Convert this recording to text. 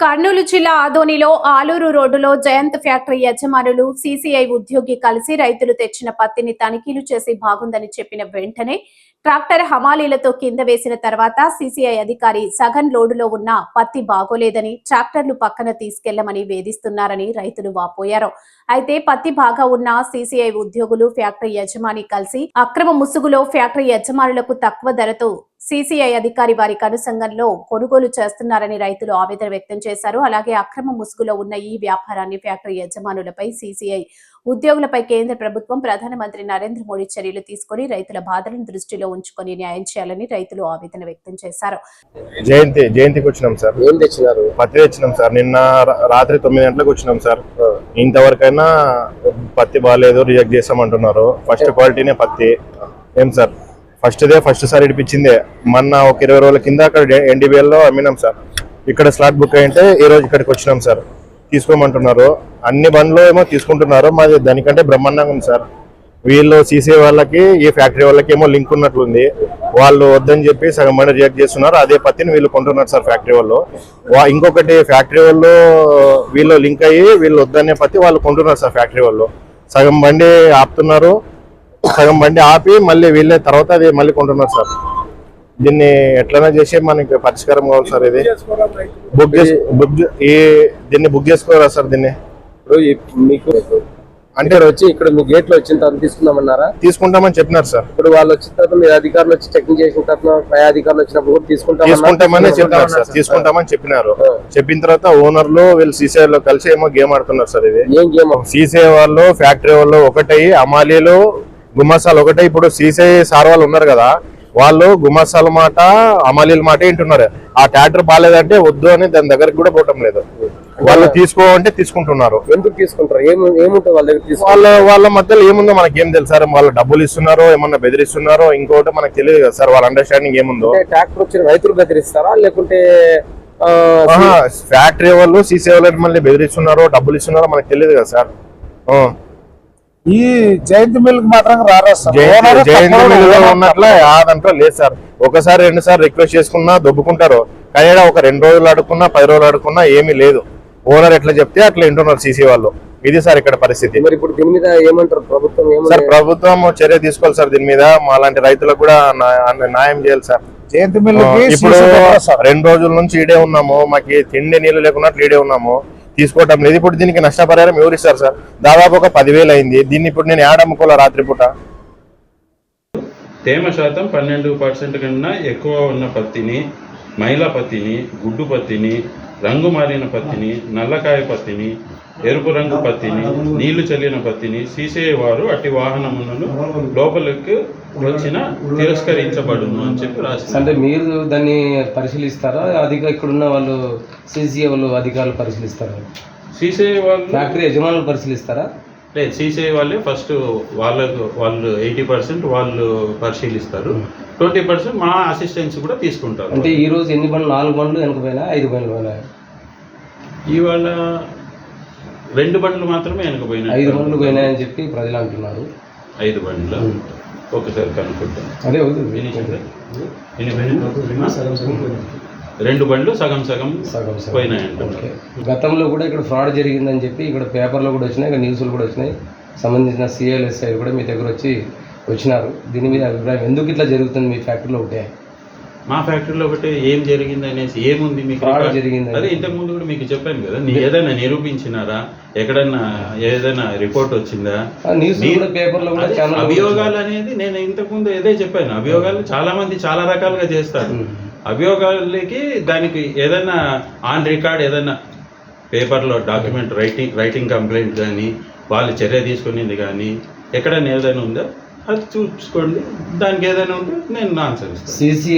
కర్నూలు జిల్లా ఆదోనిలో ఆలూరు రోడ్డులో జయంత్ ఫ్యాక్టరీ యజమానులు సీసీఐ ఉద్యోగి కలిసి రైతులు తెచ్చిన పత్తిని తనిఖీలు చేసి బాగుందని చెప్పిన వెంటనే ట్రాక్టర్ హమాలీలతో కింద వేసిన తర్వాత సీసీఐ అధికారి సగన్ లోడులో ఉన్న పత్తి బాగోలేదని ట్రాక్టర్లు పక్కన తీసుకెళ్ళమని వేధిస్తున్నారని రైతులు వాపోయారు. అయితే పత్తి బాగా ఉన్న సీసీఐ ఉద్యోగులు ఫ్యాక్టరీ యజమాని కలిసి అక్రమ ముసుగులో ఫ్యాక్టరీ యజమానులకు తక్కువ ధరతో సీసీఐ అధికారి వారి కనుసంగంలో కొనుగోలు చేస్తున్నారని రైతులు ఆవేదన వ్యక్తం చేశారు. అలాగే అక్రమ ముసుగులో ఉన్న ఈ వ్యాపారాన్ని ఫ్యాక్టరీ యజమానులపై సీసీఐ ఉద్యోగులపై కేంద్ర ప్రభుత్వం ప్రధానమంత్రి నరేంద్ర మోడీ చర్యలు తీసుకుని రైతుల బాధలను దృష్టిలో ఉంచుకొని న్యాయం చేయాలని రైతులు ఆవేదన వ్యక్తం చేశారు. జయంతి జయంతికి వచ్చినాం సార్. ఏం తెచ్చినారు? పత్తి తెచ్చినాం సార్. నిన్న రాత్రి తొమ్మిది గంటలకు వచ్చినాం సార్. ఇంతవరకైనా పత్తి బాగాలేదు రిజెక్ట్ చేస్తామంటున్నారు. ఫస్ట్ క్వాలిటీనే పత్తి. ఏం సార్? ఫస్ట్ దే ఫస్ట్ సార్ ఇడిపించిందే. మొన్న ఒక ఇరవై రోజుల కింద అక్కడ ఎన్డీబీఎల్లో అమ్మినాం సార్. ఇక్కడ స్లాట్ బుక్ అయితే ఈ రోజు ఇక్కడికి వచ్చినాం సార్. తీసుకోమంటున్నారు. అన్ని బండ్లు ఏమో తీసుకుంటున్నారు. మాది దానికంటే బ్రహ్మాండంగా ఉంది సార్. వీళ్ళు సీసీ వాళ్ళకి ఈ ఫ్యాక్టరీ వాళ్ళకి ఏమో లింక్ ఉన్నట్లుంది. వాళ్ళు వద్దని చెప్పి సగం మంది రియాక్ట్ చేస్తున్నారు. అదే పత్తిని వీళ్ళు కొంటున్నారు సార్ ఫ్యాక్టరీ వాళ్ళు. వా- ఇంకొకటి ఫ్యాక్టరీ వాళ్ళు వీళ్ళు లింక్ అయ్యి వీళ్ళు వద్దనే పత్తి వాళ్ళు కొంటున్నారు సార్ ఫ్యాక్టరీ వాళ్ళు. సగం బండి ఆపుతున్నారు. సగం బండి ఆపి మళ్ళీ వీళ్ళే తర్వాత అది మళ్ళీ కొంటున్నారు సార్. దీన్ని ఎట్లైనా చేసి మనకి పరిష్కారం కావాలి సార్ ఇది. బుక్ చేసి బుక్ ఈ దీన్ని బుక్ చేసుకోరా సార్ దీన్ని? ఇప్పుడు మీకు అంటే వచ్చి ఇక్కడ మీ గేట్లో వచ్చిన తర్వాత తీసుకుందామన్నారా? తీసుకుంటామని చెప్పినారు సార్. ఇప్పుడు వాళ్ళు వచ్చిన తర్వాత మీ అధికారులు వచ్చి చెకింగ్ చేసిన తర్వాత పై అధికారులు వచ్చినప్పుడు కూడా. తీసుకుంటామని చెప్పినారు సార్. తీసుకుంటామని చెప్పినారు. చెప్పిన తర్వాత ఓనర్లు వీళ్ళు సీసీ లో కలిసి ఏమో గేమ్ ఆడుతున్నారు సార్ ఇది. ఏం గేమ్? సీసీ వాళ్ళు ఫ్యాక్టరీ వాళ్ళు ఒకటై అమాలీలు గుమ్మసాలు ఒకటే. ఇప్పుడు సీసీ సార్ వాళ్ళు ఉన్నారు కదా వాళ్ళు గుమ్మసాల మాట అమాలీల మాట వింటున్నారు. ఆ ట్రాక్టర్ బాగాలేదంటే వద్దు అని దాని దగ్గరికి కూడా పోవటం లేదు. వాళ్ళు తీసుకో అంటే తీసుకుంటున్నారు. ఎందుకు తీసుకుంటారు? ఏముంటుంది వాళ్ళ దగ్గర వాళ్ళ వాళ్ళ మధ్యలో ఏముందో మనకి ఏం తెలుసు సార్? వాళ్ళు డబ్బులు ఇస్తున్నారో ఏమన్నా బెదిరిస్తున్నారో ఇంకోటి మనకు తెలియదు కదా సార్ వాళ్ళ అండర్స్టాండింగ్ ఏముందో. ట్రాక్టర్ వచ్చిన రైతులు బెదిరిస్తారా? లేకుంటే ఫ్యాక్టరీ వాళ్ళు సీసీ వాళ్ళు మళ్ళీ బెదిరిస్తున్నారో డబ్బులు ఇస్తున్నారో మనకు తెలియదు కదా సార్. ఈ జయంతి మిల్క్ మాత్రం రారా జయంతి ఉన్నట్ల ఆ దాంట్లో లేదు సార్. ఒకసారి రెండు సార్లు రిక్వెస్ట్ చేసుకున్నా దొబ్బుకుంటారు. కానీ ఒక రెండు రోజులు ఆడుకున్నా పది రోజులు ఆడుకున్నా ఏమీ లేదు. ఓనర్ ఎట్లా చెప్తే అట్లా వింటున్నారు సీసీ వాళ్ళు. ఇది సార్ ఇక్కడ పరిస్థితి. మరి ఇప్పుడు దీని మీద ఏమంటారు? ప్రభుత్వం సార్ ప్రభుత్వం చర్య తీసుకోవాలి సార్ దీని మీద. మా లాంటి రైతులకు కూడా నా- న్యాయం చేయాలి సార్. జయంతి మిల్లుకి ఇప్పుడు రెండు రోజుల నుంచి ఈడే ఉన్నాము. మాకు తిండి నీళ్ళు లేకున్నా ఈడే ఉన్నాము. తీసుకోవటం లేదు. ఇప్పుడు దీనికి నష్టపరిహారం ఎవరు ఇస్తారు సార్? దాదాపు ఒక పదివేలు అయింది. దీన్ని ఇప్పుడు నేను యాడ్ రాత్రిపూట? తేమ శాతం పన్నెండు పర్సెంట్ కన్నా ఎక్కువ ఉన్న పత్తిని మైలా పత్తిని గుడ్డు పత్తిని రంగు మారిన పత్తిని నల్లకాయ పత్తిని ఎరుపు రంగు పత్తిని నీళ్ళు చల్లిన పత్తిని సీసీఐ వారు అట్టి వాహనములను లోపలికి వచ్చిన తిరస్కరించబడును అని చెప్పి రాసింది అంటే మీరు దాన్ని పరిశీలిస్తారా? అధిక ఇక్కడున్న వాళ్ళు సీసీఏ వాళ్ళు అధికారులు పరిశీలిస్తారా? సీసీఐ వాళ్ళు ఫ్యాక్టరీ యజమానులు పరిశీలిస్తారా? లేదు సీసీఐ వాళ్ళే ఫస్ట్ వాళ్ళకు వాళ్ళు ఎయిటీ పర్సెంట్ వాళ్ళు పరిశీలిస్తారు. ట్వంటీ పర్సెంట్ మా అసిస్టెన్స్ కూడా తీసుకుంటారు. అంటే ఈ రోజు ఎన్ని బండ్లు? నాలుగు బండ్లు వెనక పోయినా ఐదు బండ్లు. పోయినా ఇవాళ రెండు బండ్లు మాత్రమే వెనకపోయినాయి ఐదు బండ్లు పోయినాయని చెప్పి ప్రజలు అంటున్నారు. ఐదు బండ్లు. ఒకసారి కనుక్కుంటాం అదే? రెండు బండ్లు. సగం సగం సగం. పోయినాయి. గతంలో కూడా ఇక్కడ ఫ్రాడ్ జరిగిందని చెప్పి ఇక్కడ పేపర్లో కూడా వచ్చినాయి ఇక్కడ న్యూస్లు కూడా వచ్చినాయి. సంబంధించిన సిఎల్ఎస్ఐ కూడా మీ దగ్గర వచ్చి వచ్చినారు. దీని మీద అభిప్రాయం ఎందుకు ఇట్లా జరుగుతుంది మీ ఫ్యాక్టరీలో ఒకటే? మా ఫ్యాక్టరీలో ఒకటి ఏం జరిగింది అనేసి ఏముంది మీకు? జరిగింది. అదే ఇంతకు ముందు కూడా మీకు చెప్పాను కదా ఏదైనా నిరూపించినారా? ఎక్కడన్నా ఏదైనా రిపోర్ట్ వచ్చిందా? పేపర్లో అభియోగాలు అనేది నేను ఇంతకు ముందు ఏదే చెప్పాను. అభియోగాలు చాలా మంది చాలా రకాలుగా చేస్తారు. అభియోగాలకి దానికి ఏదైనా ఆన్ రికార్డ్ ఏదైనా పేపర్లో డాక్యుమెంట్ రైటింగ్ రైటింగ్ కంప్లైంట్ కానీ వాళ్ళు చర్య తీసుకునేది కానీ ఎక్కడైనా ఏదైనా ఉందో? అది చూసుకోండి. దానికి ఏదైనా ఉంటే నేను ఆన్సర్ ఇస్తాను. సిసి